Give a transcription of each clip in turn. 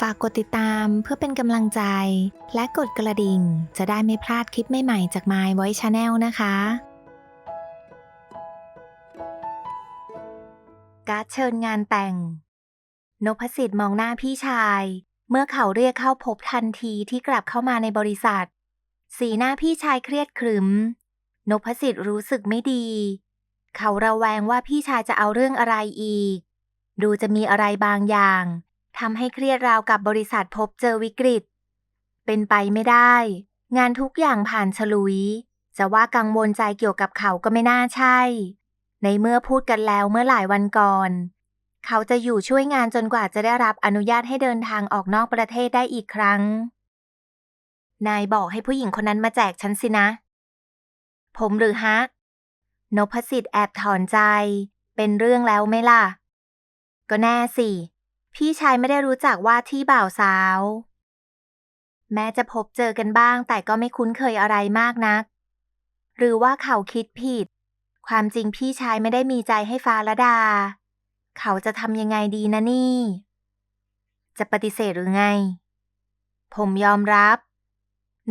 ฝากกดติดตามเพื่อเป็นกำลังใจ และกดกระดิ่ง จะได้ไม่พลาดคลิปใหม่ๆจาก My Voice Channel นะคะ การ์ดเชิญงานแต่ง นพสิทธิ์มองหน้าพี่ชาย เมื่อเขาเรียกเข้าพบทันทีที่กลับเข้ามาในบริษัท สีหน้าพี่ชายเครียดขรึม นพสิทธิ์รู้สึกไม่ดี เขาระแวงว่าพี่ชายจะเอาเรื่องอะไรอีก ดูจะมีอะไรบางอย่าง ทำให้เครียดราวกับบริษัทพบเจอวิกฤต เป็นไปไม่ได้ งานทุกอย่างผ่านฉลุย จะว่ากังวลใจเกี่ยวกับเขาก็ไม่น่าใช่ ในเมื่อพูดกันแล้วเมื่อหลายวันก่อน เขาจะอยู่ช่วยงานจนกว่าจะได้รับอนุญาตให้เดินทางออกนอกประเทศได้อีกครั้ง นายบอกให้ผู้หญิงคนนั้นมาแจกฉันสินะ ผมหรือฮะนพสิทธิ์แอบถอนใจ เป็นเรื่องแล้วไหมล่ะ ก็แน่สิ พี่ชายไม่ได้รู้จักว่าที่บ่าวสาว แม้จะพบเจอกันบ้างแต่ก็ไม่คุ้นเคยอะไรมากนัก หรือว่าเขาคิดผิด ความจริงพี่ชายไม่ได้มีใจให้ฟ้าละดา เขาจะทำยังไงดีนะนี่ จะปฏิเสธหรือไง ผมยอมรับ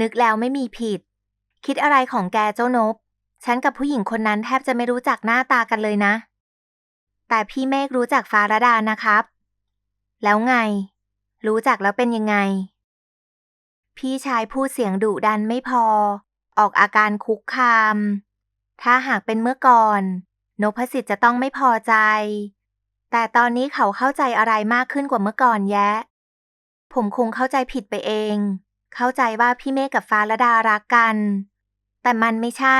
นึกแล้วไม่มีผิด คิดอะไรของแกเจ้านบ ฉันกับผู้หญิงคนนั้นแทบจะไม่รู้จักหน้าตากันเลยนะ แต่พี่เมฆรู้จักฟ้าระดานะครับ แล้วไง รู้จักแล้วเป็นยังไง พี่ชายพูดเสียงดุดันไม่พอ ออกอาการคุกคาม ถ้าหากเป็นเมื่อก่อนนพสิทธิ์จะต้องไม่พอใจ แต่ตอนนี้เขาเข้าใจอะไรมากขึ้นกว่าเมื่อก่อนแยะ ผมคงเข้าใจผิดไปเอง เข้าใจว่าพี่เมฆกับฟ้าระดารักกัน แต่มันไม่ใช่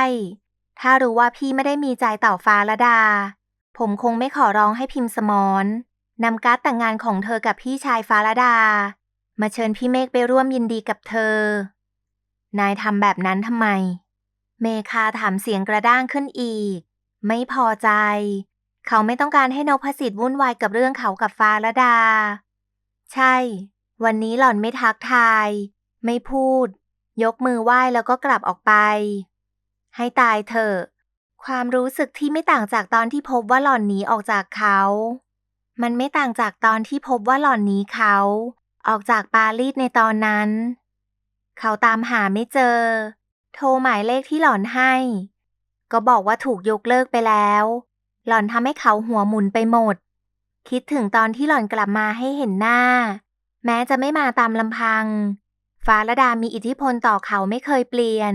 ถ้ารู้ว่าพี่ไม่ได้มีใจต่อฟ้าระดา ผมคงไม่ขอร้องให้พิมพ์สมรน นำการ์ดแต่งงานของเธอกับพี่ชายฟ้าระดา มาเชิญพี่เมฆไปร่วมยินดีกับเธอ นายทำแบบนั้นทำไม เมคาถามเสียงกระด้างขึ้นอีก ไม่พอใจ เขาไม่ต้องการให้นพสิทธิ์วุ่นวายกับเรื่องเขากับฟ้าระดา ใช่ วันนี้หล่อนไม่ทักทาย ไม่พูด ยกมือไหว้แล้วก็กลับออกไป ให้ตายเถอะ ความรู้สึกที่ไม่ต่างจากตอนที่พบว่าหล่อนหนีออกจากเขา มันไม่ต่างจากตอนที่พบว่าหล่อนหนีเขา ออกจากปารีสในตอนนั้น เขาตามหาไม่เจอ โทรหมายเลขที่หล่อนให้ ก็บอกว่าถูกยกเลิกไปแล้ว หล่อนทำให้เขาหัวหมุนไปหมด คิดถึงตอนที่หล่อนกลับมาให้เห็นหน้า แม้จะไม่มาตามลำพัง ฟ้าละดามีอิทธิพลต่อเขาไม่เคยเปลี่ยน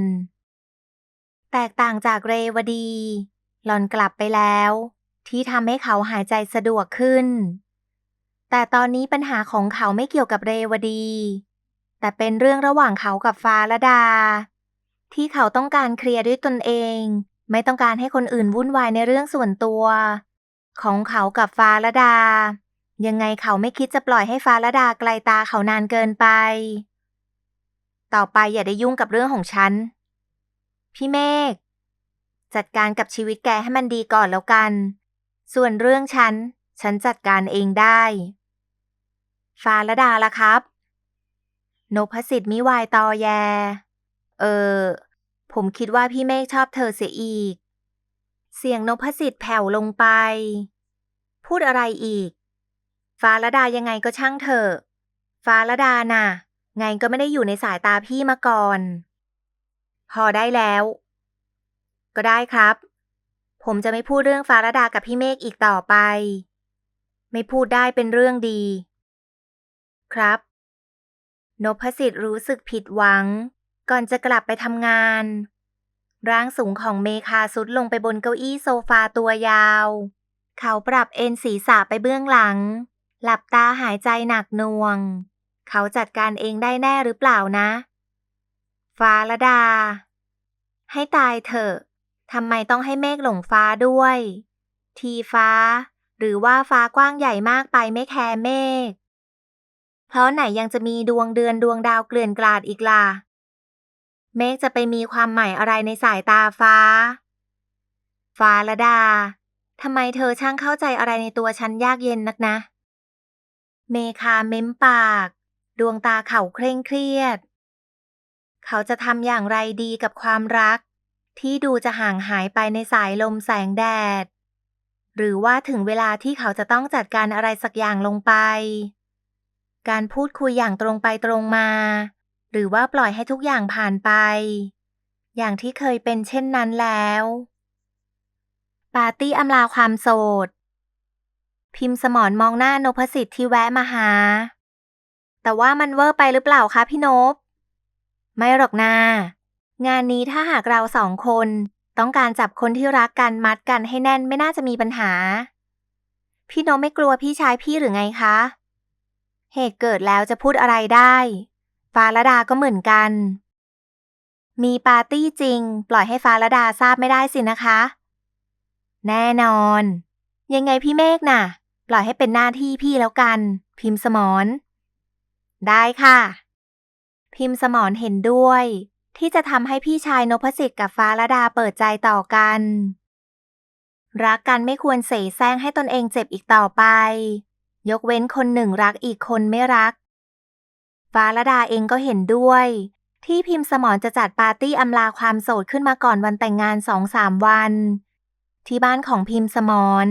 แตกต่างจากเรวดี หล่อนกลับไปแล้ว ที่ทำให้เขาหายใจสะดวกขึ้น แต่ตอนนี้ปัญหาของเขาไม่เกี่ยวกับเรวดี แต่เป็นเรื่องระหว่างเขากับฟ้าละดา ที่เขาต้องการเคลียร์ด้วยตนเอง ไม่ต้องการให้คนอื่นวุ่นวายในเรื่องส่วนตัว ของเขากับฟ้าละดา ยังไงเขาไม่คิดจะปล่อยให้ฟ้าละดาไกลตาเขานานเกินไป ต่อไปอย่าได้ยุ่งกับเรื่องของฉัน พี่เมฆจัดการกับชีวิตแกให้มันดีก่อนแล้วกัน ส่วนเรื่องฉัน ฉันจัดการเองได้ ฟ้าละดาละครับ นพสิทธิ์มิวายตอแย เออ ผมคิดว่าพี่เมฆชอบเธอเสียอีก เสียงนพสิทธิ์แผ่วลงไป พูดอะไรอีก ฟ้าละดายังไงก็ช่างเถอะ ฟ้าละดาน่ะ ไงก็ไม่ได้อยู่ในสายตาพี่มาก่อน พอได้แล้ว ก็ได้ครับ ผมจะไม่พูดเรื่องฟ้าละดากับพี่เมฆอีกต่อไป ไม่พูดได้เป็นเรื่องดี ครับ นพสิทธิ์รู้สึกผิดหวัง ก่อนจะกลับไปทำงาน ร่างสูงของเมคาสุดลงไปบนเก้าอี้โซฟาตัวยาว เขาปรับเอนศีรษะไปเบื้องหลัง หลับตาหายใจหนักหน่วง เขาจัดการเองได้แน่หรือเปล่านะฟ้าละดา ให้ตายเถอะ ทำไมต้องให้เมฆหลงฟ้าด้วย ทีฟ้า หรือว่าฟ้ากว้างใหญ่มากไปไม่แคร์เมฆ เพราะไหนยังจะมีดวงเดือนดวงดาวเกลื่อนกลาดอีกล่ะ เมฆจะไปมีความหมายอะไรในสายตาฟ้า ฟ้าละดา ทำไมเธอช่างเข้าใจอะไรในตัวฉันยากเย็นนักนะ เมคาเม้มปาก ดวงตาเขาเคร่งเครียด เขาจะทำอย่างไรดีกับความรัก ที่ดูจะห่างหายไปในสายลมแสงแดด หรือว่าถึงเวลาที่เขาจะต้องจัดการอะไรสักอย่างลงไป การพูดคุยอย่างตรงไปตรงมา หรือว่าปล่อยให้ทุกอย่างผ่านไป อย่างที่เคยเป็นเช่นนั้นแล้ว ปาร์ตี้อำลาความโสด พิมพ์สมรมองหน้านพสิทธิ์ที่แวะมาหา แต่ว่ามันเวอร์ไปหรือเปล่าคะพี่นพไม่หรอกนา งานนี้ถ้าหากเราสองคน ต้องการจับคนที่รักกันมัดกันให้แน่นไม่น่าจะมีปัญหา พี่นพไม่กลัวพี่ชายพี่หรือไงคะ เหตุเกิดแล้วจะพูดอะไรได้ฟ้าละดาก็เหมือนกัน มีปาร์ตี้จริง ปล่อยให้ฟ้าละดาทราบไม่ได้สินะคะ แน่นอน ยังไงพี่เมฆน่ะ ปล่อยให้เป็นหน้าที่พี่แล้วกัน พิมพ์สมรได้ค่ะ พิมพ์สมรเห็นด้วย ที่จะทำให้พี่ชายนพสิทธิ์กับฟ้าละดาเปิดใจต่อกัน รักกันไม่ควรเสแสร้งให้ตนเองเจ็บอีกต่อไป ยกเว้นคนหนึ่งรักอีกคนไม่รัก ฟ้าละดาเองก็เห็นด้วย ที่พิมพ์สมรจะจัดปาร์ตี้อำลาความโสดขึ้นมาก่อนวันแต่งงานสองสามวัน ที่บ้านของพิมพ์สมร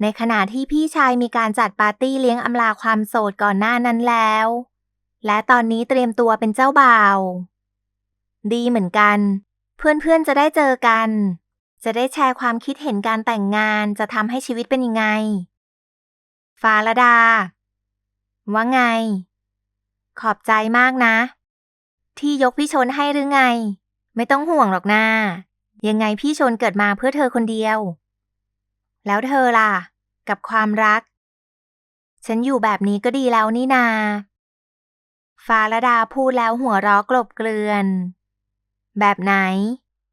ในขณะที่พี่ชายมีการจัดปาร์ตี้เลี้ยงอำลาความโสดก่อนหน้านั้นแล้ว และตอนนี้เตรียมตัวเป็นเจ้าบ่าว ดีเหมือนกัน เพื่อนๆจะได้เจอกัน จะได้แชร์ความคิดเห็นการแต่งงานจะทำให้ชีวิตเป็นยังไง ฟ้าละดา ว่าไง ขอบใจมากนะ ที่ยกพี่ชนให้หรือไง ไม่ต้องห่วงหรอกนายังไงพี่ชนเกิดมาเพื่อเธอคนเดียว แล้วเธอล่ะ กับความรัก ฉันอยู่แบบนี้ก็ดีแล้วนี่นาฟ้าละดาพูดแล้วหัวเราะกลบเกลื่อน แบบไหน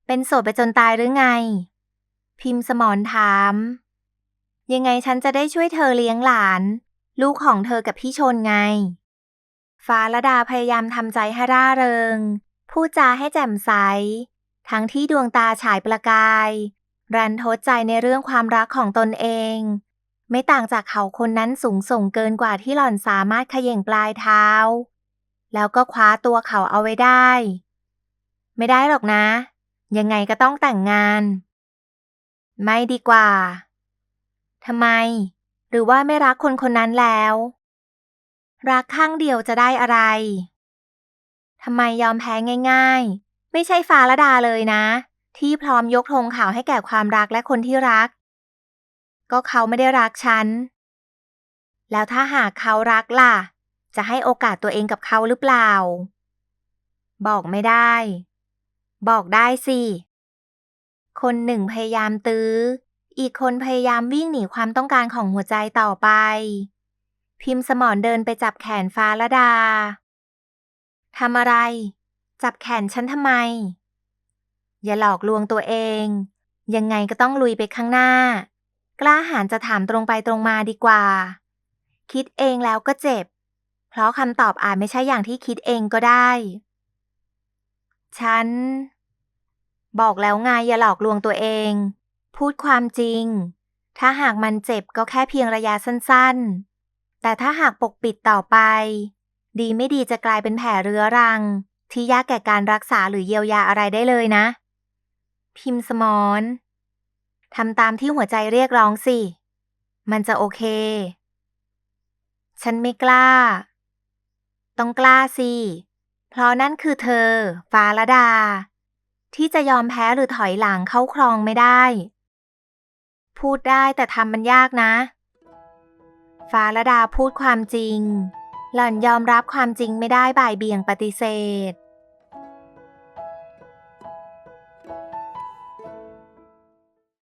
เป็นโสดไปจนตายหรือไง พิมพ์สมรถาม ยังไงฉันจะได้ช่วยเธอเลี้ยงหลาน ลูกของเธอกับพี่ชนไง ฟ้าละดาพยายามทำใจให้ร่าเริง พูดจาให้แจ่มใส ทั้งที่ดวงตาฉายประกาย รันทดใจในเรื่องความรักของตนเอง ไม่ต่างจากเขาคนนั้นสูงส่งเกินกว่าที่หล่อนสามารถขย่งปลายเท้า แล้วก็คว้าตัวเขาเอาไว้ได้ ไม่ได้หรอกนะ ยังไงก็ต้องแต่งงาน ไม่ดีกว่าทำไม หรือว่าไม่รักคนคนนั้นแล้ว รักข้างเดียวจะได้อะไรทำไมยอมแพ้ง่ายๆ ไม่ใช่ฟ้าละดาเลยนะ ที่พร้อมยกธงขาวให้แก่ความรักและคนที่รัก ก็เขาไม่ได้รักฉัน แล้วถ้าหากเขารักล่ะ จะให้โอกาสตัวเองกับเขาหรือเปล่า บอกไม่ได้ บอกได้สิ คนหนึ่งพยายามตื้อ อีกคนพยายามวิ่งหนีความต้องการของหัวใจต่อไป พิมพ์สมรเดินไปจับแขนฟ้าละดา ทำอะไร จับแขนฉันทำไม อย่าหลอกลวงตัวเอง ยังไงก็ต้องลุยไปข้างหน้า กล้าหาญจะถามตรงไปตรงมาดีกว่า คิดเองแล้วก็เจ็บ เพราะคำตอบอาจไม่ใช่อย่างที่คิดเองก็ได้ฉัน บอกแล้วไงอย่าหลอกลวงตัวเอง พูดความจริง ถ้าหากมันเจ็บก็แค่เพียงระยะสั้นๆ แต่ถ้าหากปกปิดต่อไป ดีไม่ดีจะกลายเป็นแผลเรื้อรัง ที่ยากแก่การรักษาหรือเยียวยาอะไรได้เลยนะ พิมพ์สมรทำตามที่หัวใจเรียกร้องสิ มันจะโอเค ฉันไม่กล้า ต้องกล้าสิ เพราะนั่นคือเธอ ฟ้าละดา ที่จะยอมแพ้หรือถอยหลังเข้าครองไม่ได้ พูดได้แต่ทำมันยากนะ ฟ้าละดาพูดความจริง หล่อนยอมรับความจริงไม่ได้บ่ายเบี่ยงปฏิเสธ